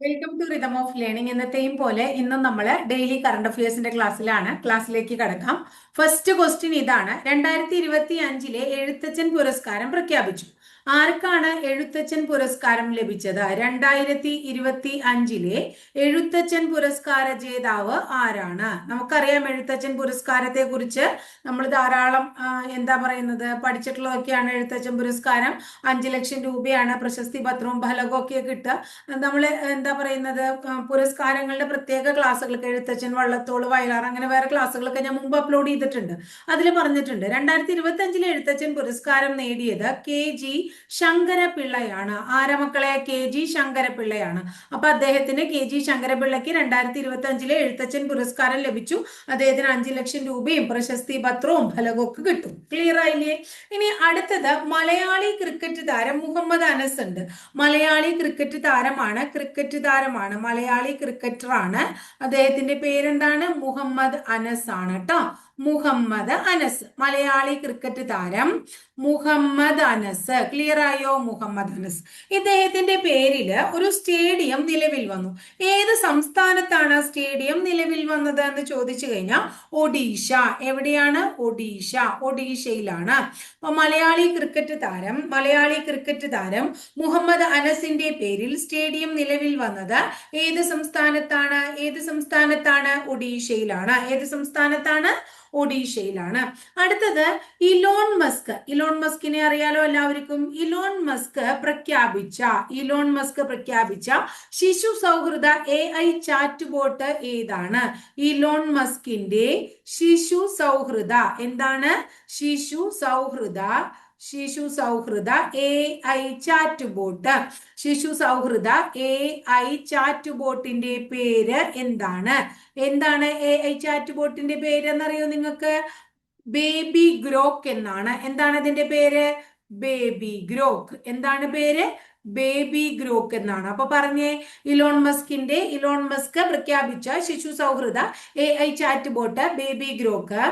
Welcome to rhythm of learning എന്നത്തെയും പോലെ ഇന്നും നമ്മൾ ഡെയിലി കറണ്ട് അഫയേഴ്സിന്റെ ക്ലാസ്സിലാണ് ക്ലാസ്സിലേക്ക് കടക്കാം. ഫസ്റ്റ് ക്വസ്റ്റ്യൻ ഇതാണ്. രണ്ടായിരത്തി ഇരുപത്തി അഞ്ചിലെ എഴുത്തച്ഛൻ പുരസ്കാരം പ്രഖ്യാപിച്ചു. ആർക്കാണ് എഴുത്തച്ഛൻ പുരസ്കാരം ലഭിച്ചത്? രണ്ടായിരത്തി ഇരുപത്തി അഞ്ചിലെ എഴുത്തച്ഛൻ പുരസ്കാര ജേതാവ് ആരാണ്? നമുക്കറിയാം എഴുത്തച്ഛൻ പുരസ്കാരത്തെ കുറിച്ച് നമ്മൾ ധാരാളം എന്താ പറയുന്നത് പഠിച്ചിട്ടുള്ളതൊക്കെയാണ് എഴുത്തച്ഛൻ പുരസ്കാരം. അഞ്ചു ലക്ഷം രൂപയാണ് പ്രശസ്തി പത്രവും ഫലകവും ഒക്കെ കിട്ടുക. നമ്മൾ എന്താ പറയുന്നത് പുരസ്കാരങ്ങളുടെ പ്രത്യേക ക്ലാസ്സുകൾക്ക് എഴുത്തച്ഛൻ വള്ളത്തോൾ വയലാർ അങ്ങനെ വേറെ ക്ലാസ്സുകളൊക്കെ ഞാൻ മുമ്പ് അപ്ലോഡ് ചെയ്തിട്ടുണ്ട്. അതിൽ പറഞ്ഞിട്ടുണ്ട് രണ്ടായിരത്തി ഇരുപത്തി അഞ്ചിലെ എഴുത്തച്ഛൻ പുരസ്കാരം നേടിയത് കെ ജി ശങ്കരപിള്ളയാണ്. ആരമക്കളെ കെ ജി ശങ്കരപിള്ളയാണ്. അപ്പൊ അദ്ദേഹത്തിന് കെ ജി ശങ്കരപിള്ളയ്ക്ക് രണ്ടായിരത്തി ഇരുപത്തി അഞ്ചിലെ എഴുത്തച്ഛൻ പുരസ്കാരം ലഭിച്ചു. അദ്ദേഹത്തിന് അഞ്ചു ലക്ഷം രൂപയും പ്രശസ്തി പത്രവും ഫലകമൊക്കെ കിട്ടും. ക്ലിയർ ആയില്ലേ? ഇനി അടുത്തത് മലയാളി ക്രിക്കറ്റ് താരം മുഹമ്മദ് അനസ് ഉണ്ട് മലയാളി ക്രിക്കറ്റ് താരമാണ് ക്രിക്കറ്റ് താരമാണ് മലയാളി ക്രിക്കറ്ററാണ്. അദ്ദേഹത്തിന്റെ പേരെന്താണ്? മുഹമ്മദ് അനസ് ആണ് കേട്ടോ മുഹമ്മദ് അനസ്. മലയാളി ക്രിക്കറ്റ് താരം മുഹമ്മദ് അനസ്. ക്ലിയർ ആയോ? മുഹമ്മദ് അനസ്. ഇദ്ദേഹത്തിന്റെ പേരിൽ ഒരു സ്റ്റേഡിയം നിലവിൽ വന്നു. ഏത് സംസ്ഥാനത്താണ് സ്റ്റേഡിയം നിലവിൽ വന്നത് എന്ന് ചോദിച്ചു കഴിഞ്ഞാൽ ഒഡീഷ. എവിടെയാണ്? ഒഡീഷ. ഒഡീഷയിലാണ്. അപ്പൊ മലയാളി ക്രിക്കറ്റ് താരം മലയാളി ക്രിക്കറ്റ് താരം മുഹമ്മദ് അനസിന്റെ പേരിൽ സ്റ്റേഡിയം നിലവിൽ വന്നത് ഏത് സംസ്ഥാനത്താണ്? ഏത് സംസ്ഥാനത്താണ്? ഒഡീഷയിലാണ്. ഏത് സംസ്ഥാനത്താണ്? ഒഡീഷയിലാണ്. അടുത്തത് ഇലോൺ മസ്ക്. ഇലോൺ മസ്കിനെ അറിയാലോ എല്ലാവർക്കും? ഇലോൺ മസ്ക് പ്രഖ്യാപിച്ച ഇലോൺ മസ്ക് പ്രഖ്യാപിച്ച ശിശു സൗഹൃദ എ ഐ ചാറ്റ് ബോട്ട് ഏതാണ്? ഇലോൺ മസ്കിന്റെ ശിശു സൗഹൃദ. എന്താണ്? ശിശു സൗഹൃദ ശിശു സൗഹൃദ എ ഐ ചാറ്റ് ബോട്ട് ശിശു സൗഹൃദ എ ഐ ചാറ്റ് ബോട്ടിന്റെ പേര് എന്താണ്? എന്താണ് എ ഐ ചാറ്റ് ബോട്ടിന്റെ പേര് എന്നറിയോ നിങ്ങൾക്ക്? ബേബി ഗ്രോക്ക് എന്നാണ്. എന്താണ് അതിന്റെ പേര്? ബേബി ഗ്രോക്ക് എന്താണ് പേര്? ബേബി ഗ്രോക്ക് എന്നാണ്. അപ്പൊ പറഞ്ഞേ ഇലോൺ മസ്കിന്റെ ഇലോൺ മസ്ക് പ്രഖ്യാപിച്ച ശിശു സൗഹൃദ A I chat bot baby Grok.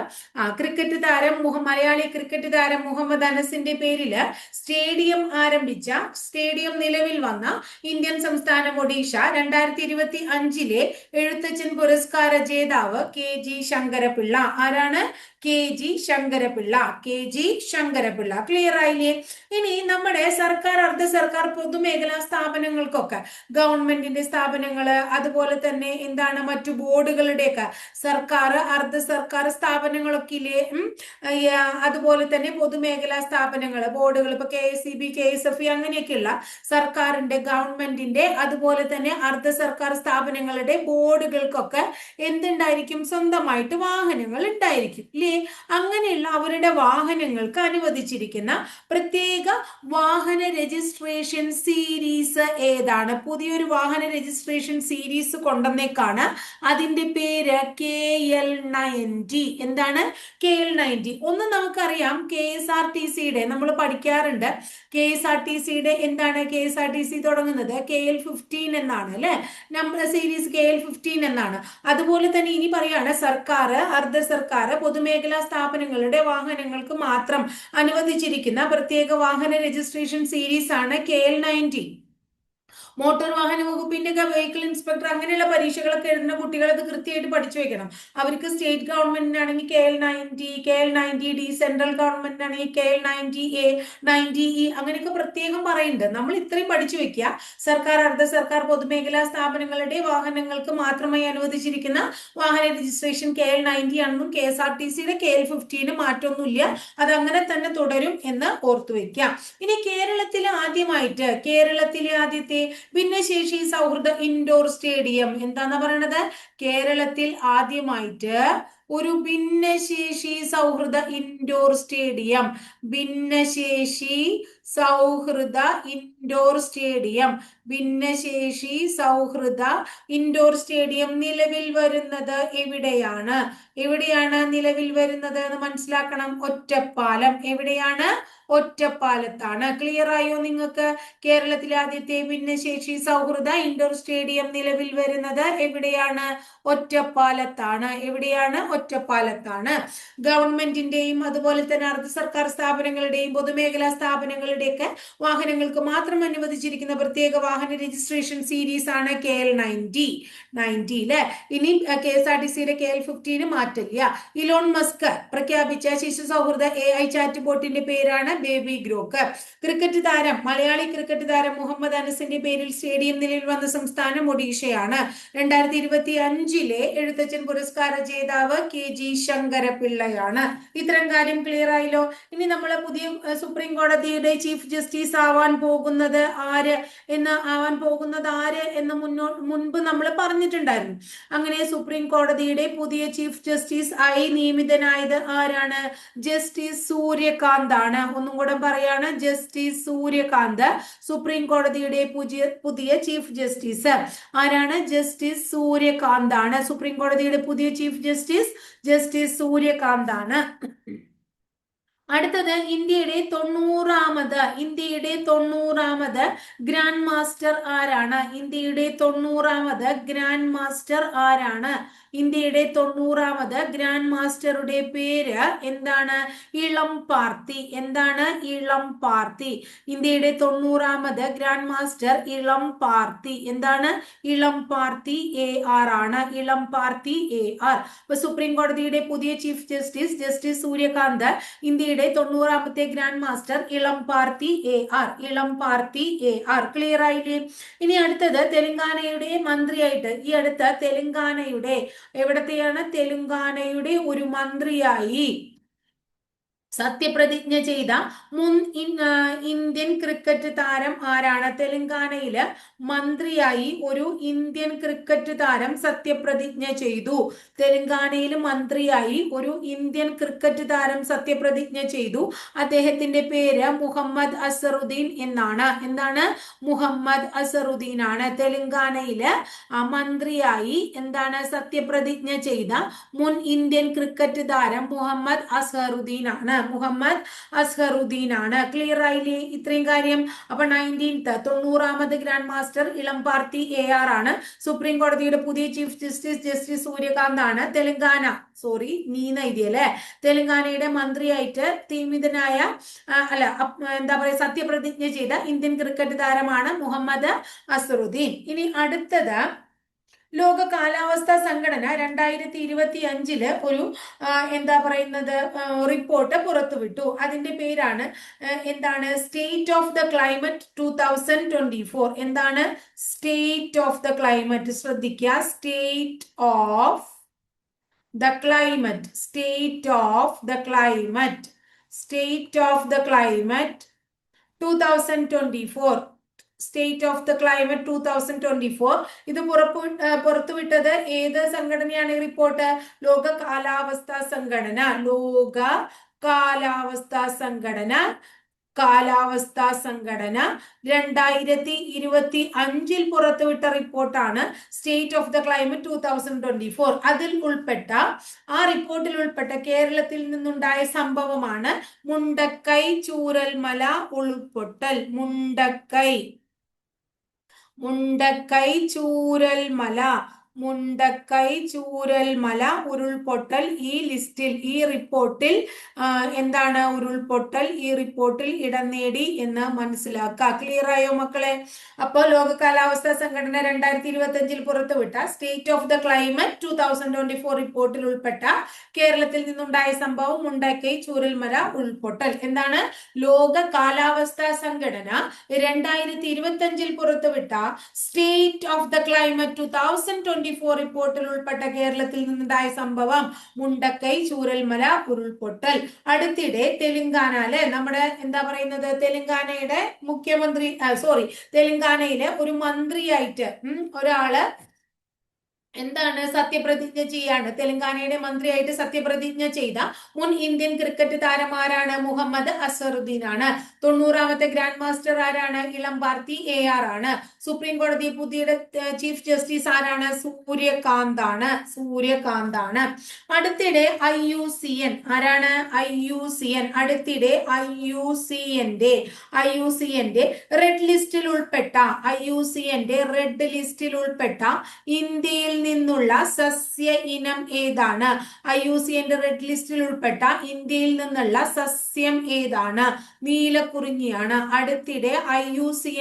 ആ ക്രിക്കറ്റ് താരം മലയാളി ക്രിക്കറ്റ് താരം മുഹമ്മദ് അനസിന്റെ പേരിൽ സ്റ്റേഡിയം ആരംഭിച്ച സ്റ്റേഡിയം നിലവിൽ വന്ന ഇന്ത്യൻ സംസ്ഥാനം ഒഡീഷ രണ്ടായിരത്തി ഇരുപത്തി അഞ്ചിലെ എഴുത്തച്ഛൻ പുരസ്കാര ജേതാവ് കെ ജി ശങ്കരപിള്ള. ആരാണ്? K G Sankarapillai K G Sankarapillai. Clear ആയില്ലേ? ഇനി നമ്മുടെ സർക്കാർ അർദ്ധ സർക്കാർ പൊതുമേഖലാ സ്ഥാപനങ്ങൾക്കൊക്കെ ഗവൺമെന്റിന്റെ സ്ഥാപനങ്ങൾ അതുപോലെ തന്നെ എന്താണ് മറ്റു ബോർഡുകളുടെയൊക്കെ സർക്കാർ അർദ്ധ സർക്കാർ സ്ഥാപനങ്ങളൊക്കെ ഇല്ലേ അതുപോലെ തന്നെ പൊതുമേഖലാ സ്ഥാപനങ്ങൾ ബോർഡുകൾ ഇപ്പൊ K S C B K S F അങ്ങനെയൊക്കെയുള്ള സർക്കാരിന്റെ ഗവൺമെന്റിന്റെ അതുപോലെ തന്നെ അർദ്ധ സർക്കാർ സ്ഥാപനങ്ങളുടെ ബോർഡുകൾക്കൊക്കെ എന്തുണ്ടായിരിക്കും? സ്വന്തമായിട്ട് വാഹനങ്ങൾ ഉണ്ടായിരിക്കും. ഇല്ലേ? അങ്ങനെയുള്ള അവരുടെ വാഹനങ്ങൾക്ക് അനുവദിച്ചിരിക്കുന്ന പ്രത്യേക വാഹന രജിസ്ട്രേഷൻ സീരീസ് ഏതാണ്? പുതിയൊരു വാഹന രജിസ്ട്രേഷൻ സീരീസ് കൊണ്ടുവന്നേക്കാണ്. അതിന്റെ പേര് കെ എൽ നയന്റി. എന്താണ്? K L ninety. ഒന്ന് നമുക്കറിയാം കെ എസ് ആർ ടി സിയുടെ നമ്മൾ പഠിക്കാറുണ്ട്. കെ എസ് ആർ ടി സിയുടെ എന്താണ് K S R T C തുടങ്ങുന്നത്? കെ എൽ ഫിഫ്റ്റീൻ എന്നാണ് അല്ലെ? Number series K L fifteen എന്നാണ്. അതുപോലെ തന്നെ ഇനി പറയാണ് സർക്കാർ അർദ്ധ സർക്കാർ പൊതുമേഖലാ സ്ഥാപനങ്ങളുടെ വാഹനങ്ങൾക്ക് മാത്രം അനുവദിച്ചിരിക്കുന്ന പ്രത്യേക വാഹന രജിസ്ട്രേഷൻ സീരീസ് ആണ് കെ എൽ നയന്റി മോട്ടോർ വാഹന വകുപ്പിന്റെ വെഹിക്കിൾ ഇൻസ്പെക്ടർ അങ്ങനെയുള്ള പരീക്ഷകളൊക്കെ എഴുതുന്ന കുട്ടികൾ അത് കൃത്യമായിട്ട് പഠിച്ചു വെക്കണം. അവർക്ക് state ഗവൺമെന്റിനാണെങ്കിൽ K L ninety K L ninety D central ഗവൺമെന്റിനാണെങ്കിൽ K L ninety A ninety E അങ്ങനെയൊക്കെ പ്രത്യേകം പറയുന്നുണ്ട്. നമ്മൾ ഇത്രയും പഠിച്ചു വെക്കുക. സർക്കാർ അർദ്ധ സർക്കാർ പൊതുമേഖലാ സ്ഥാപനങ്ങളുടെ വാഹനങ്ങൾക്ക് മാത്രമായി അനുവദിച്ചിരിക്കുന്ന വാഹന രജിസ്ട്രേഷൻ കെ എൽ നയന്റി ആണെന്നും കെ എസ് ആർ ടി സിയുടെ കെ എൽ ഫിഫ്റ്റീന് മാറ്റമൊന്നുമില്ല. അത് അങ്ങനെ തന്നെ തുടരും എന്ന് ഓർത്തു വെക്കുക. ഇനി കേരളത്തിൽ ആദ്യമായിട്ട് കേരളത്തിലെ ആദ്യത്തെ ഭിന്നശേഷി സൗഹൃദ ഇൻഡോർ സ്റ്റേഡിയം എന്താന്നാ പറയണത്? കേരളത്തിൽ ആദ്യമായിട്ട് ഒരു ഭിന്നശേഷി സൗഹൃദ ഇൻഡോർ സ്റ്റേഡിയം ഭിന്നശേഷി സൗഹൃദ ഇൻഡോർ സ്റ്റേഡിയം ഭിന്നശേഷി സൗഹൃദ ഇൻഡോർ സ്റ്റേഡിയം നിലവിൽ വരുന്നത് എവിടെയാണ്? എവിടെയാണ് നിലവിൽ വരുന്നത് എന്ന് മനസ്സിലാക്കണം. ഒറ്റപ്പാലം. എവിടെയാണ്? ഒറ്റപ്പാലത്താണ്. ക്ലിയർ ആയോ നിങ്ങൾക്ക്? കേരളത്തിലെ ആദ്യത്തെ ഭിന്നശേഷി സൗഹൃദ ഇൻഡോർ സ്റ്റേഡിയം നിലവിൽ വരുന്നത് എവിടെയാണ്? ഒറ്റപ്പാലത്താണ്. എവിടെയാണ് ഒറ്റപ്പാലത്താണ്. ഗവൺമെന്റിന്റെയും അതുപോലെ തന്നെ അർദ്ധ സർക്കാർ സ്ഥാപനങ്ങളുടെയും പൊതുമേഖലാ സ്ഥാപനങ്ങളുടെയൊക്കെ വാഹനങ്ങൾക്ക് മാത്രം അനുവദിച്ചിരിക്കുന്ന പ്രത്യേക വാഹന രജിസ്ട്രേഷൻ സീരീസ് ആണ് കെ എൽ നയന്റി. നയന്റി അല്ലെ ഇനി കെ എസ് ആർ ടി സിയുടെ കെ എൽ ഫിഫ്റ്റീന് മാറ്റില്ല ഇലോൺ മസ്ക് പ്രഖ്യാപിച്ച ശിശു സൗഹൃദ എ ഐ ചാറ്റ് ബോട്ടിന്റെ പേരാണ് ബേബി ഗ്രോക്ക്. ക്രിക്കറ്റ് താരം മലയാളി ക്രിക്കറ്റ് താരം മുഹമ്മദ് അനസിന്റെ പേരിൽ സ്റ്റേഡിയം നിലയിൽ വന്ന സംസ്ഥാനം ഒഡീഷയാണ്. രണ്ടായിരത്തി ഇരുപത്തി അഞ്ചിലെ എഴുത്തച്ഛൻ പുരസ്കാര ജേതാവ് കെ ജി ശങ്കരപിള്ളയാണ്. ഇത്തരം കാര്യം ക്ലിയർ ആയല്ലോ? ഇനി നമ്മൾ പുതിയ സുപ്രീം കോടതിയുടെ ചീഫ് ജസ്റ്റിസ് ആവാൻ പോകുന്നത് ആര്? എന്ന് ആവാൻ പോകുന്നത് ആര് എന്ന് മുന്നോ മുൻപ് നമ്മൾ പറഞ്ഞിട്ടുണ്ടായിരുന്നു. അങ്ങനെ സുപ്രീം കോടതിയുടെ പുതിയ ചീഫ് ജസ്റ്റിസ് ആയി നിയമിതനായത് ആരാണ്? ജസ്റ്റിസ് സൂര്യകാന്ത് ആണ് ഒന്നും കൂടെ പറയാണ്. ജസ്റ്റിസ് സൂര്യകാന്ത് സുപ്രീം കോടതിയുടെ പുതിയ പുതിയ ചീഫ് ജസ്റ്റിസ്. ആരാണ്? ജസ്റ്റിസ് സൂര്യകാന്താണ്. സുപ്രീം കോടതിയുടെ പുതിയ ചീഫ് ജസ്റ്റിസ് ജസ്റ്റിസ് സൂര്യകാന്ത് ആണ് അടുത്തത് ഇന്ത്യയുടെ തൊണ്ണൂറാമത് ഇന്ത്യയുടെ തൊണ്ണൂറാമത് ഗ്രാൻഡ് മാസ്റ്റർ ആരാണ്? ഇന്ത്യയുടെ തൊണ്ണൂറാമത് ഗ്രാൻഡ് മാസ്റ്റർ ആരാണ്? ഇന്ത്യയുടെ തൊണ്ണൂറാമത് ഗ്രാൻഡ് മാസ്റ്ററുടെ പേര് എന്താണ്? ഇളം പാർത്തി. എന്താണ് ഇളം പാർത്തി? ഇന്ത്യയുടെ തൊണ്ണൂറാമത് ഗ്രാൻഡ് മാസ്റ്റർ ഇളം പാർത്തി. എന്താണ്? ഇളം പാർത്തി എ ആർ ആണ്. Ilam Parithi A R. ഇപ്പൊ സുപ്രീം കോടതിയുടെ പുതിയ ചീഫ് ജസ്റ്റിസ് ജസ്റ്റിസ് സൂര്യകാന്ത് ഇന്ത്യയുടെ തൊണ്ണൂറാമത്തെ ഗ്രാൻഡ് മാസ്റ്റർ ഇളം പാർത്തി എ ആർ ഇളം പാർത്തി എ ആർ. ക്ലിയർ ആയില്ലേ? ഇനി അടുത്തത് തെലുങ്കാനയുടെ മന്ത്രിയായിട്ട് ഈ അടുത്ത തെലുങ്കാനയുടെ എവിടത്തെയാണ്? തെലുങ്കാനയുടെ ഒരു മന്ത്രിയായി. സത്യപ്രതിജ്ഞ ചെയ്ത മുൻ ഇന്ത്യൻ ക്രിക്കറ്റ് താരം ആരാണ്? തെലങ്കാനയിൽ മന്ത്രിയായി ഒരു ഇന്ത്യൻ ക്രിക്കറ്റ് താരം സത്യപ്രതിജ്ഞ ചെയ്തു. തെലങ്കാനയിൽ മന്ത്രിയായി ഒരു ഇന്ത്യൻ ക്രിക്കറ്റ് താരം സത്യപ്രതിജ്ഞ ചെയ്തു. അദ്ദേഹത്തിന്റെ പേര് മുഹമ്മദ് അസറുദ്ദീൻ എന്നാണ്. എന്താണ്? മുഹമ്മദ് അസറുദ്ദീൻ ആണ് തെലങ്കാനയിൽ മന്ത്രിയായി എന്താണ് സത്യപ്രതിജ്ഞ ചെയ്ത മുൻ ഇന്ത്യൻ ക്രിക്കറ്റ് താരം മുഹമ്മദ് അസറുദ്ദീൻ ആണ് മുഹമ്മദ് അസ്ഹറുദ്ദീൻ ആണ് ക്ലിയർ ആയില്ലേ? ഇത്രയും കാര്യം. അപ്പൊ nineteenth തൊണ്ണൂറാമത് grand master Ilam Parithi A R ആണ്. സുപ്രീം കോടതിയുടെ പുതിയ ചീഫ് ജസ്റ്റിസ് ജസ്റ്റിസ് സൂര്യകാന്ത് ആണ്. തെലങ്കാന സോറി നീന ഇതിയല്ലേ തെലങ്കാനയുടെ മന്ത്രിയായിട്ട് നിയമിതനായ ആ, അല്ല എന്താ പറയാ സത്യപ്രതിജ്ഞ ചെയ്ത ഇന്ത്യൻ ക്രിക്കറ്റ് താരമാണ് മുഹമ്മദ് അസറുദ്ദീൻ ഇനി അടുത്തത് ലോക കാലാവസ്ഥാ സംഘടന രണ്ടായിരത്തി ഇരുപത്തി അഞ്ചിൽ ഒരു എന്താ പറയുന്നത് റിപ്പോർട്ട് പുറത്തുവിട്ടു. അതിന്റെ പേരാണ് എന്താണ് state of the climate two thousand twenty four എന്താണ്? സ്റ്റേറ്റ് ഓഫ് ദ ക്ലൈമറ്റ് ശ്രദ്ധിക്കുക state of the climate state of the climate state of the climate two thousand twenty four state of the climate two thousand twenty four ഇത് പുറപ്പു പുറത്തുവിട്ടത് ഏത് സംഘടനയാണ് ഈ report ലോക കാലാവസ്ഥാ സംഘടന. ലോക കാലാവസ്ഥാ സംഘടന. കാലാവസ്ഥാ സംഘടന. രണ്ടായിരത്തി ഇരുപത്തി അഞ്ചിൽ പുറത്തുവിട്ട റിപ്പോർട്ടാണ് state of the climate two thousand twenty four അതിൽ ഉൾപ്പെട്ട ആ റിപ്പോർട്ടിൽ ഉൾപ്പെട്ട കേരളത്തിൽ നിന്നുണ്ടായ സംഭവമാണ് മുണ്ടക്കൈ ചൂരൽമല ഉൾപൊട്ടൽ. മുണ്ടക്കൈ. മുണ്ടക്കൈ ചൂരൽമല മുണ്ടക്കൈ ചൂരൽ മല ഉരുൾപൊട്ടൽ ഈ ലിസ്റ്റിൽ ഈ റിപ്പോർട്ടിൽ എന്താണ് ഉരുൾപൊട്ടൽ? ഈ റിപ്പോർട്ടിൽ ഇടം നേടി എന്ന് മനസ്സിലാക്കുക. ക്ലിയർ ആയോ മക്കളെ? അപ്പോൾ ലോക കാലാവസ്ഥാ സംഘടന രണ്ടായിരത്തി ഇരുപത്തി അഞ്ചിൽ പുറത്തുവിട്ട state of the climate two thousand twenty four റിപ്പോർട്ടിൽ ഉൾപ്പെട്ട കേരളത്തിൽ നിന്നുണ്ടായ സംഭവം മുണ്ടക്കൈ ചൂരൽ മല ഉൾപൊട്ടൽ എന്താണ്? ലോക കാലാവസ്ഥാ സംഘടന രണ്ടായിരത്തി ഇരുപത്തി അഞ്ചിൽ പുറത്തുവിട്ട state of the climate two thousand twenty four റിപ്പോർട്ടിൽ ഉൾപ്പെട്ട കേരളത്തിൽ നിന്നുണ്ടായ സംഭവം മുണ്ടക്കൈ ചൂരൽമല ഉരുൾപൊട്ടൽ. അടുത്തിടെ തെലുങ്കാന അല്ലെ നമ്മുടെ എന്താ പറയുന്നത്? തെലുങ്കാനയുടെ മുഖ്യമന്ത്രി സോറി തെലുങ്കാനയിലെ ഒരു മന്ത്രിയായിട്ട് ഒരാൾ എന്താണ് സത്യപ്രതിജ്ഞ ചെയ്യാണ്? തെലങ്കാനയുടെ മന്ത്രിയായിട്ട് സത്യപ്രതിജ്ഞ ചെയ്ത മുൻ ഇന്ത്യൻ ക്രിക്കറ്റ് താരം ആരാണ് മുഹമ്മദ് അസറുദ്ദീൻ ആണ് തൊണ്ണൂറാമത്തെ ഗ്രാൻഡ് മാസ്റ്റർ ആരാണ്? ഇളം പാർത്തി എ ആർ ആണ്. സുപ്രീം കോടതി പുതിയ ചീഫ് ജസ്റ്റിസ് ആരാണ്? സൂര്യകാന്ത് ആണ് സൂര്യകാന്ത് ആണ് അടുത്തിടെ ഐ യു സി എൻ ആരാണ്? I U C N. അടുത്തിടെ ഐ യു സി എന്റെ ഐ യു സി എന്റെ റെഡ് ലിസ്റ്റിൽ ഉൾപ്പെട്ട ഐ യു സി എന്റെ റെഡ് ലിസ്റ്റിൽ ഉൾപ്പെട്ട ഇന്ത്യയിൽ നിന്നുള്ള സസ്യ ഇനം ഏതാണ്? ഐ യു സി റെഡ് ലിസ്റ്റിൽ ഉൾപ്പെട്ട ഇന്ത്യയിൽ നിന്നുള്ള സസ്യം ഏതാണ്? നീലക്കുറിഞ്ഞിയാണ് അടുത്തിടെ ഐ യു സി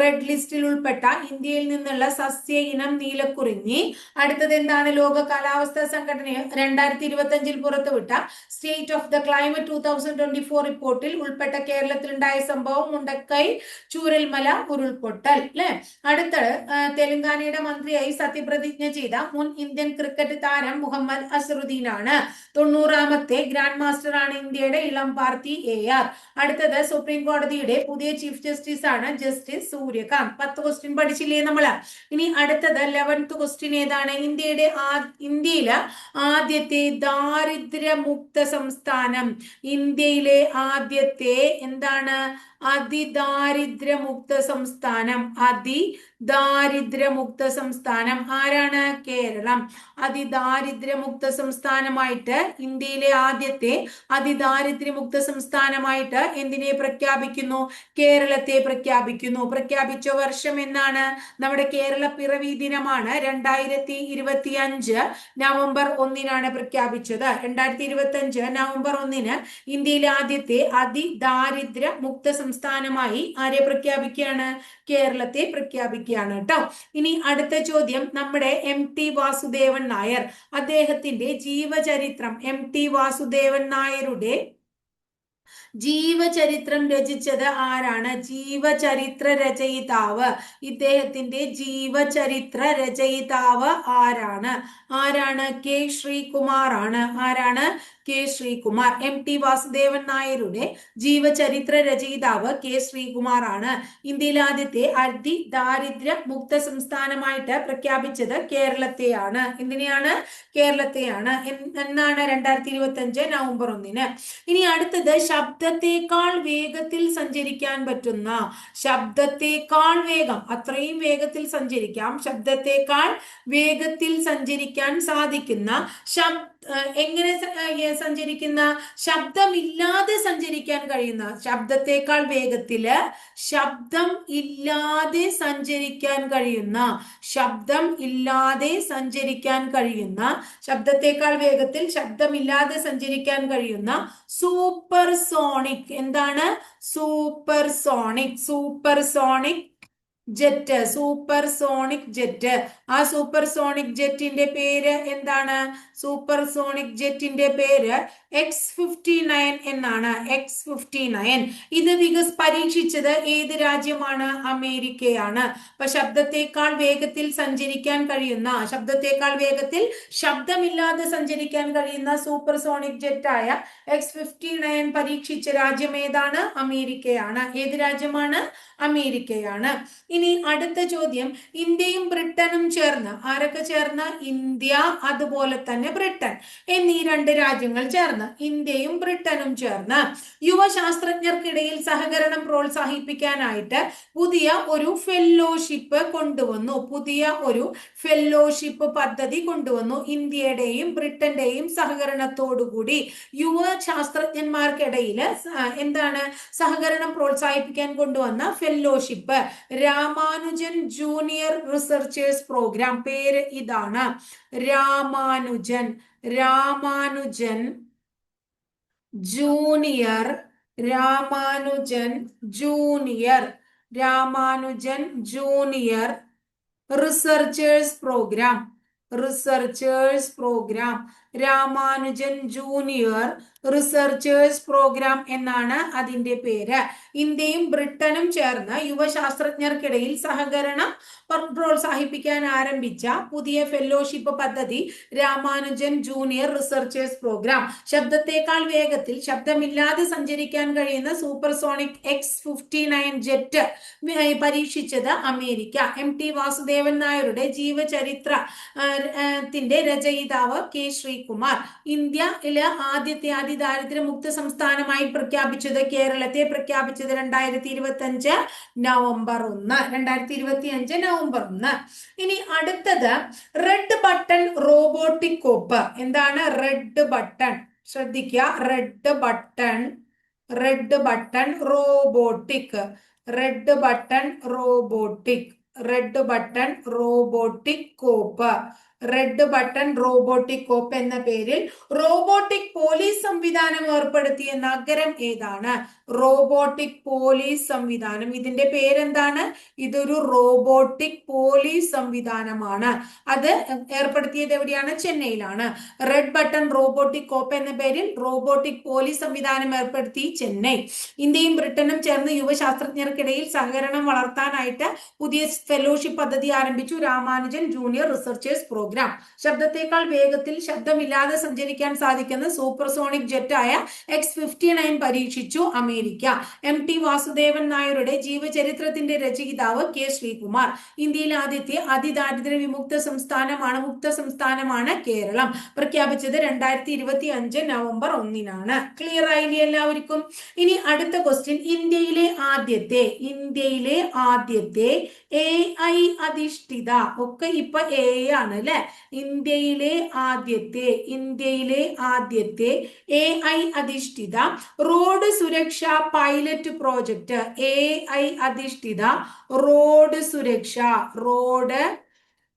റെഡ് ലിസ്റ്റിൽ ഉൾപ്പെട്ട ഇന്ത്യയിൽ നിന്നുള്ള സസ്യ ഇനം നീലക്കുറിഞ്ഞി അടുത്തത് എന്താണ്? ലോക കാലാവസ്ഥാ സംഘടന രണ്ടായിരത്തി ഇരുപത്തി അഞ്ചിൽ പുറത്തുവിട്ട state of the climate two thousand twenty four റിപ്പോർട്ടിൽ ഉൾപ്പെട്ട കേരളത്തിലുണ്ടായ സംഭവം മുണ്ടക്കൈ ചൂരൽമല ഉരുൾപൊട്ടൽ അല്ലെ അടുത്തത് തെലങ്കാനയുടെ മന്ത്രിയായി സത്യപ്രതിജ്ഞ ചെയ്ത മുൻ ഇന്ത്യൻ ക്രിക്കറ്റ് താരം മുഹമ്മദ് അസറുദ്ദീൻ ആണ് തൊണ്ണൂറാമത്തെ ഗ്രാൻഡ് മാസ്റ്റർ ആണ് ഇന്ത്യയുടെ ഇളം പാർത്തി എ ആർ അടുത്തത് സുപ്രീം കോടതിയുടെ പുതിയ ചീഫ് ജസ്റ്റിസ് ആണ് ജസ്റ്റിസ് സൂര്യകാന്ത്. പത്ത് ക്വസ്റ്റ്യൻ പഠിച്ചില്ലേ നമ്മൾ ഇനി അടുത്തത് ലെവൻത്ത് ക്വസ്റ്റ്യൻ ഏതാണ്? ഇന്ത്യയുടെ ഇന്ത്യയിലെ ആദ്യത്തെ ദാരിദ്ര്യമുക്ത സംസ്ഥാനം ഇന്ത്യയിലെ ആദ്യത്തെ എന്താണ്? അതിദാരിദ്ര്യമുക്ത സംസ്ഥാനം അതി ദാരിദ്ര്യമുക്ത സംസ്ഥാനം ആരാണ്? കേരളം. അതിദാരിദ്ര്യമുക്ത സംസ്ഥാനമായിട്ട് ഇന്ത്യയിലെ ആദ്യത്തെ അതിദാരിദ്ര്യമുക്ത സംസ്ഥാനമായിട്ട് എന്തിനെ പ്രഖ്യാപിക്കുന്നു? കേരളത്തെ പ്രഖ്യാപിക്കുന്നു. പ്രഖ്യാപിച്ച വർഷം എന്നാണ്? നമ്മുടെ കേരള പിറവി ദിനമാണ്. രണ്ടായിരത്തി ഇരുപത്തി അഞ്ച് നവംബർ ഒന്നിനാണ് പ്രഖ്യാപിച്ചത്. രണ്ടായിരത്തി ഇരുപത്തി അഞ്ച് നവംബർ ഒന്നിന് ഇന്ത്യയിലെ ആദ്യത്തെ അതിദാരിദ്ര്യ മുക്ത സംസ്ഥാനമായി ആരെ പ്രഖ്യാപിക്കുകയാണ്? കേരളത്തെ പ്രഖ്യാപിക്കുകയാണ് കേട്ടോ ഇനി അടുത്ത ചോദ്യം. നമ്മുടെ എം ടി വാസുദേവൻ നായർ അദ്ദേഹത്തിന്റെ ജീവചരിത്രം എം ടി വാസുദേവൻ നായരുടെ ജീവചരിത്രം രചിച്ചത് ആരാണ്? ജീവചരിത്ര രചയിതാവ്. ഇദ്ദേഹത്തിന്റെ ജീവചരിത്ര രചയിതാവ് ആരാണ്? ആരാണ് കെ ശ്രീകുമാർ ആണ് ആരാണ്? K Sreekumar M T Vasudevan നായരുടെ ജീവചരിത്ര രചയിതാവ് കെ ശ്രീകുമാർ ആണ് ഇന്ത്യയിലെ ആദ്യത്തെ അതി ദാരിദ്ര്യ മുക്ത സംസ്ഥാനമായിട്ട് പ്രഖ്യാപിച്ചത് കേരളത്തെയാണ്. എന്തിനെയാണ്? കേരളത്തെയാണ്. എന്നാണ് രണ്ടായിരത്തി ഇരുപത്തി അഞ്ച് നവംബർ ഒന്നിന്. ഇനി അടുത്തത് ശബ്ദത്തെക്കാൾ വേഗത്തിൽ സഞ്ചരിക്കാൻ പറ്റുന്ന ശബ്ദത്തെക്കാൾ വേഗം അത്രയും വേഗത്തിൽ സഞ്ചരിക്കാം. ശബ്ദത്തെക്കാൾ വേഗത്തിൽ സഞ്ചരിക്കാൻ സാധിക്കുന്ന ശബ്ദ എങ്ങനെ സഞ്ചരിക്കുന്ന? ശബ്ദമില്ലാതെ സഞ്ചരിക്കാൻ കഴിയുന്ന ശബ്ദത്തെക്കാൾ വേഗത്തിൽ ശബ്ദം ഇല്ലാതെ സഞ്ചരിക്കാൻ കഴിയുന്ന ശബ്ദം ഇല്ലാതെ സഞ്ചരിക്കാൻ കഴിയുന്ന ശബ്ദത്തെക്കാൾ വേഗത്തിൽ ശബ്ദമില്ലാതെ സഞ്ചരിക്കാൻ കഴിയുന്ന സൂപ്പർ സോണിക് എന്താണ്? Super sonic super sonic jet super sonic jet ആ സൂപ്പർ സോണിക് ജെറ്റിന്റെ പേര് എന്താണ്? സൂപ്പർ സോണിക് ജെറ്റിന്റെ പേര് എക്സ് ഫിഫ്റ്റി നയൻ എന്നാണ്. എക്സ് ഫിഫ്റ്റി നയൻ ഇത് വികസ് പരീക്ഷിച്ചത് ഏത് രാജ്യമാണ്? അമേരിക്കയാണ്. അപ്പൊ ശബ്ദത്തെക്കാൾ വേഗത്തിൽ സഞ്ചരിക്കാൻ കഴിയുന്ന ശബ്ദത്തെക്കാൾ വേഗത്തിൽ ശബ്ദമില്ലാതെ സഞ്ചരിക്കാൻ കഴിയുന്ന സൂപ്പർ സോണിക് ജെറ്റ് ആയ എക്സ് ഫിഫ്റ്റി നയൻ പരീക്ഷിച്ച രാജ്യം ഏതാണ്? അമേരിക്കയാണ്. ഏത് രാജ്യമാണ്? അമേരിക്കയാണ്. ഇനി അടുത്ത ചോദ്യം. ഇന്ത്യയും ബ്രിട്ടനും ചേർന്ന് ആരൊക്കെ ചേർന്ന്? ഇന്ത്യ അതുപോലെ തന്നെ ബ്രിട്ടൻ. എന്നീ രണ്ട് രാജ്യങ്ങൾ ചേർന്ന് ഇന്ത്യയും ബ്രിട്ടനും ചേർന്ന് യുവശാസ്ത്രജ്ഞർക്കിടയിൽ സഹകരണം പ്രോത്സാഹിപ്പിക്കാനായിട്ട് പുതിയ ഒരു ഫെല്ലോഷിപ്പ് കൊണ്ടുവന്നു. പുതിയ ഒരു ഫെല്ലോഷിപ്പ് പദ്ധതി കൊണ്ടുവന്നു. ഇന്ത്യയുടെയും ബ്രിട്ടന്റെയും സഹകരണത്തോടുകൂടി യുവ ശാസ്ത്രജ്ഞന്മാർക്കിടയിൽ എന്താണ്? സഹകരണം പ്രോത്സാഹിപ്പിക്കാൻ കൊണ്ടുവന്ന fellowship Ramanujan junior researchers programme. പേര് ഇതാണ്. Ramanujan. Ramanujan junior. Ramanujan junior. Ramanujan junior researchers programme. Researchers programme. Ramanujan junior researchers programme എന്നാണ് അതിന്റെ പേര്. ഇന്ത്യയും ബ്രിട്ടനും ചേർന്ന് യുവശാസ്ത്രജ്ഞർക്കിടയിൽ സഹകരണം പ്രോത്സാഹിപ്പിക്കാൻ ആരംഭിച്ച പുതിയ ഫെല്ലോഷിപ്പ് പദ്ധതി രാമാനുജൻ ജൂനിയർ റിസർച്ചേഴ്സ് പ്രോഗ്രാം. ശബ്ദത്തെക്കാൾ വേഗത്തിൽ ശബ്ദമില്ലാതെ സഞ്ചരിക്കാൻ കഴിയുന്ന supersonic X fifty nine jet പരീക്ഷിച്ചത് അമേരിക്ക. എം ടി വാസുദേവൻ നായരുടെ ജീവചരിത്രത്തിന്റെ രചയിതാവ് കെ ശ്രീകുമാർ ഇന്ത്യയിലെ ആദ്യത്തെ അതിദാരിദ്ര്യമുക്ത സംസ്ഥാനമായി പ്രഖ്യാപിച്ചത് കേരളത്തെ പ്രഖ്യാപിച്ചത് രണ്ടായിരത്തി ഇരുപത്തി അഞ്ച് നവംബർ ഒന്ന്. രണ്ടായിരത്തി ഇരുപത്തി അഞ്ച് നവംബർ ഒന്ന്. ഇനി അടുത്തത് റെഡ് ബട്ടൺ റോബോട്ടിക് കോപ്പ് എന്താണ് റെഡ് ബട്ടൺ ശ്രദ്ധിക്കുക. Red button red button robotic red button robotic red button robotic cop red button robotic cop എന്ന പേരിൽ റോബോട്ടിക് പോലീസ് സംവിധാനം ഏർപ്പെടുത്തിയ നഗരം ഏതാണ്? റോബോട്ടിക് പോലീസ് സംവിധാനം. ഇതിന്റെ പേരെന്താണ്? ഇതൊരു റോബോട്ടിക് പോലീസ് സംവിധാനമാണ്. അത് ഏർപ്പെടുത്തിയത് എവിടെയാണ്? ചെന്നൈയിലാണ്. റെഡ് ബട്ടൺ റോബോട്ടിക് കോപ്പ് എന്ന പേരിൽ റോബോട്ടിക് പോലീസ് സംവിധാനം ഏർപ്പെടുത്തി ചെന്നൈ. ഇന്ത്യയും ബ്രിട്ടനും ചേർന്ന് യുവശാസ്ത്രജ്ഞർക്കിടയിൽ സഹകരണം വളർത്താനായിട്ട് പുതിയ ഫെലോഷിപ്പ് പദ്ധതി ആരംഭിച്ചു രാമാനുജൻ ജൂനിയർ റിസർച്ചേഴ്സ് പ്രോഗ്രാം ശബ്ദത്തെക്കാൾ വേഗത്തിൽ ശബ്ദമില്ലാതെ സഞ്ചരിക്കാൻ സാധിക്കുന്ന സൂപ്പർസോണിക് ജെറ്റായ എക്സ് ഫിഫ്റ്റി നയൻ പരീക്ഷിച്ചു. എം ടി വാസുദേവൻ നായരുടെ ജീവചരിത്രത്തിന്റെ രചയിതാവ് കെ ശ്രീകുമാർ. ഇന്ത്യയിലെ ആദ്യത്തെ അതിദാരിദ്ര്യ വിമുക്ത സംസ്ഥാനമാണ് മുക്ത സംസ്ഥാനമാണ് കേരളം. പ്രഖ്യാപിച്ചത് രണ്ടായിരത്തി ഇരുപത്തി അഞ്ച് നവംബർ ഒന്നിനാണ്. ക്ലിയർ ആയില്ലേ എല്ലാവർക്കും? ഇനി അടുത്ത ക്വസ്റ്റ്യൻ ഇന്ത്യയിലെ ആദ്യത്തെ ഇന്ത്യയിലെ ആദ്യത്തെ എ ഐ അധിഷ്ഠിത ഒക്കെ ഇപ്പൊ എ ആണ് അല്ലെ? ഇന്ത്യയിലെ ആദ്യത്തെ ഇന്ത്യയിലെ ആദ്യത്തെ എ ഐ അധിഷ്ഠിത റോഡ് സുരക്ഷാ പൈലറ്റ് പ്രോജക്റ്റ് എ ഐ അധിഷ്ഠിത റോഡ് സുരക്ഷ. റോഡ്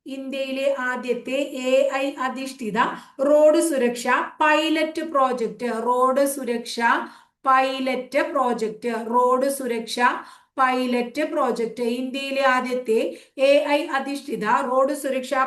ഇന്ത്യയിലെ ആദ്യത്തെ എ ഐ അധിഷ്ഠിത റോഡ് സുരക്ഷ പൈലറ്റ് പ്രോജക്റ്റ് റോഡ് സുരക്ഷ പൈലറ്റ് പ്രോജക്റ്റ് റോഡ് സുരക്ഷ പൈലറ്റ് പ്രോജക്റ്റ് ഇന്ത്യയിലെ ആദ്യത്തെ എ ഐ അധിഷ്ഠിത റോഡ് സുരക്ഷാ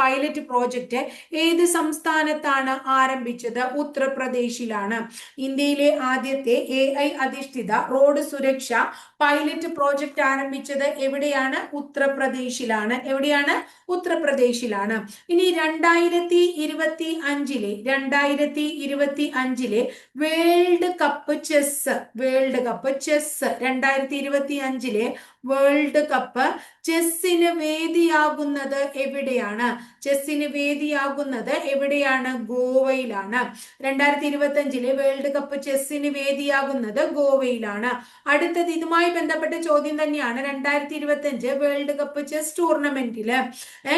പൈലറ്റ് പ്രോജക്റ്റ് ഏത് സംസ്ഥാനത്താണ് ആരംഭിച്ചത്? ഉത്തർപ്രദേശിലാണ്. ഇന്ത്യയിലെ ആദ്യത്തെ എ ഐ അധിഷ്ഠിത റോഡ് സുരക്ഷ പൈലറ്റ് പ്രോജക്റ്റ് ആരംഭിച്ചത് എവിടെയാണ്? ഉത്തർപ്രദേശിലാണ്. എവിടെയാണ്? ഉത്തർപ്രദേശിലാണ്. ഇനി രണ്ടായിരത്തി ഇരുപത്തി അഞ്ചിലെ രണ്ടായിരത്തി ഇരുപത്തി അഞ്ചിലെ world cup chess world cup chess രണ്ടായിരത്തി ഇരുപത്തി അഞ്ചിലെ വേൾഡ് കപ്പ് ചെസ്സിന് വേദിയാകുന്നത് എവിടെയാണ്? ചെസ്സിന് വേദിയാകുന്നത് എവിടെയാണ്? ഗോവയിലാണ്. രണ്ടായിരത്തി ഇരുപത്തി അഞ്ചിലെ വേൾഡ് കപ്പ് ചെസ്സിന് വേദിയാകുന്നത് ഗോവയിലാണ്. അടുത്തത് ഇതുമായി ബന്ധപ്പെട്ട ചോദ്യം തന്നെയാണ് രണ്ടായിരത്തി ഇരുപത്തി അഞ്ച് വേൾഡ് കപ്പ് ചെസ് ടൂർണമെന്റിൽ.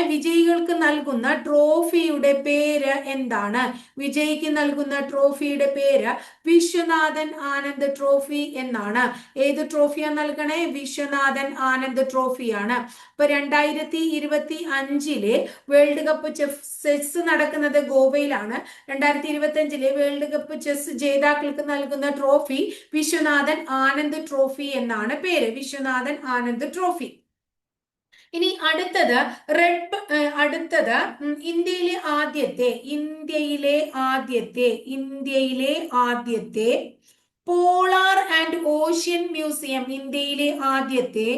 വിജയികൾക്ക് നൽകുന്ന ട്രോഫിയുടെ പേര് എന്താണ്? വിജയിക്ക് നൽകുന്ന ട്രോഫിയുടെ പേര് വിശ്വനാഥൻ ആനന്ദ് ട്രോഫി എന്നാണ്. ഏത് ട്രോഫിയാണ് നൽകണേ? വിശ്വനാഥൻ ആനന്ദ് ട്രോഫിയാണ്. ഇപ്പൊ രണ്ടായിരത്തി ഇരുപത്തി അഞ്ചിലെ വേൾഡ് കപ്പ് ചെസ് നടക്കുന്നത് ഗോവയിലാണ്. രണ്ടായിരത്തി ഇരുപത്തി അഞ്ചിലെ വേൾഡ് കപ്പ് ചെസ് ജേതാക്കൾക്ക് നൽകുന്ന ട്രോഫി വിശ്വനാഥൻ ആനന്ദ് ട്രോഫി എന്നാണ് പേര്. വിശ്വനാഥൻ ആനന്ദ് ട്രോഫി. ഇനി അടുത്തത് റെഡ് അടുത്തത് ഇന്ത്യയിലെ ആദ്യത്തെ ഇന്ത്യയിലെ ആദ്യത്തെ ഇന്ത്യയിലെ ആദ്യത്തെ പോളാർ ആൻഡ് ഓഷ്യൻ മ്യൂസിയം ഇന്ത്യയിലെ ആദ്യത്തെ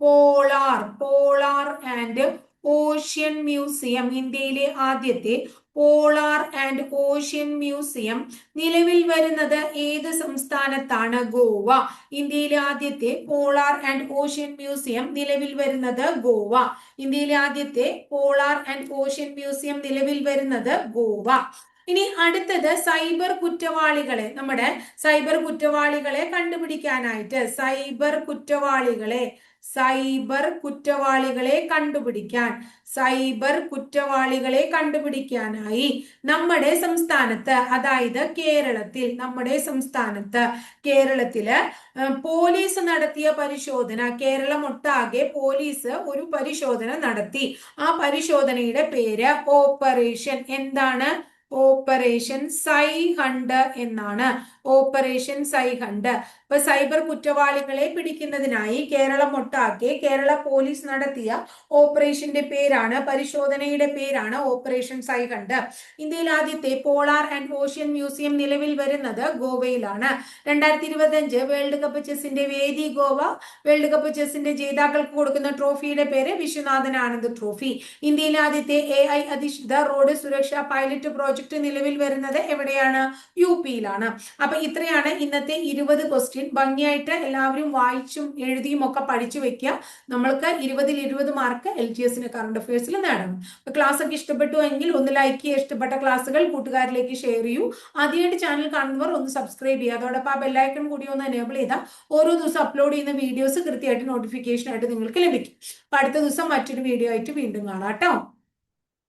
polar polar and ocean museum ഇന്ത്യയിലെ ആദ്യത്തെ പോളാർ ആൻഡ് ഓഷ്യൻ മ്യൂസിയം നിലവിൽ വരുന്നത് ഏത് സംസ്ഥാനത്താണ്? ഗോവ. ഇന്ത്യയിലെ ആദ്യത്തെ പോളാർ ആൻഡ് ഓഷ്യൻ മ്യൂസിയം നിലവിൽ വരുന്നത് ഗോവ. ഇന്ത്യയിലെ ആദ്യത്തെ പോളാർ ആൻഡ് ഓഷ്യൻ മ്യൂസിയം നിലവിൽ വരുന്നത് ഗോവ. ഇനി അടുത്തത് സൈബർ കുറ്റവാളികളെ നമ്മുടെ സൈബർ കുറ്റവാളികളെ കണ്ടുപിടിക്കാനായിട്ട് സൈബർ കുറ്റവാളികളെ സൈബർ കുറ്റവാളികളെ കണ്ടുപിടിക്കാൻ സൈബർ കുറ്റവാളികളെ കണ്ടുപിടിക്കാനായി നമ്മുടെ സംസ്ഥാനത്ത് അതായത് കേരളത്തിൽ നമ്മുടെ സംസ്ഥാനത്ത് കേരളത്തിൽ പോലീസ് നടത്തിയ പരിശോധന കേരളം ഒട്ടാകെ പോലീസ് ഒരു പരിശോധന നടത്തി. ആ പരിശോധനയുടെ പേര് ഓപ്പറേഷൻ എന്താണ്? ഓപ്പറേഷൻ സൈ ഹണ്ട് എന്നാണ്. ഓപ്പറേഷൻ സൈ ഹണ്ട് ഇപ്പൊ സൈബർ കുറ്റവാളികളെ പിടിക്കുന്നതിനായി കേരളം ഒട്ടാകെ കേരള പോലീസ് നടത്തിയ ഓപ്പറേഷന്റെ പേരാണ് പരിശോധനയുടെ പേരാണ് ഓപ്പറേഷൻ സൈകണ്ട് ഇന്ത്യയിൽ ആദ്യത്തെ പോളാർ ആൻഡ് ഓഷ്യൻ മ്യൂസിയം നിലവിൽ വരുന്നത് ഗോവയിലാണ്. രണ്ടായിരത്തി ഇരുപത്തി അഞ്ച് വേൾഡ് കപ്പ് ചെസ്സിന്റെ വേദി ഗോവ വേൾഡ് കപ്പ് ചെസ്സിന്റെ ജേതാക്കൾക്ക് കൊടുക്കുന്ന ട്രോഫിയുടെ പേര് വിശ്വനാഥൻ ആനന്ദ് ട്രോഫി. ഇന്ത്യയിൽ ആദ്യത്തെ എ ഐ അധിഷ്ഠിത റോഡ് സുരക്ഷാ പൈലറ്റ് പ്രോജക്ട് നിലവിൽ വരുന്നത് എവിടെയാണ്? യു പിയിലാണ്. അപ്പൊ ഇത്രയാണ് ഇന്നത്തെ ഇരുപത് ക്വസ്റ്റ്യൻ ഭംഗിയായിട്ട് എല്ലാവരും വായിച്ചും എഴുതിയും ഒക്കെ പഠിച്ചു വെക്കുക. നമ്മൾക്ക് ഇരുപതിൽ ഇരുപത് മാർക്ക് എൽ ജി എസിന് കറണ്ട് അഫയേഴ്സിൽ നേടണം. അപ്പൊ ക്ലാസ് ഒക്കെ ഇഷ്ടപ്പെട്ടു എങ്കിൽ ഒന്ന് ലൈക്ക് ചെയ്യുക. ഇഷ്ടപ്പെട്ട ക്ലാസ്സുകൾ കൂട്ടുകാരിലേക്ക് ഷെയർ ചെയ്യൂ. ആദ്യമായിട്ട് ചാനൽ കാണുന്നവർ ഒന്ന് സബ്സ്ക്രൈബ് ചെയ്യുക. അതോടൊപ്പം ആ ബെല്ലൈക്കൺ കൂടി ഒന്ന് എനേബിൾ ചെയ്താൽ ഓരോ ദിവസം അപ്ലോഡ് ചെയ്യുന്ന വീഡിയോസ് കൃത്യമായിട്ട് നോട്ടിഫിക്കേഷൻ ആയിട്ട് നിങ്ങൾക്ക് ലഭിക്കും. അപ്പൊ അടുത്ത ദിവസം മറ്റൊരു വീഡിയോ ആയിട്ട് വീണ്ടും കാണാം കേട്ടോ.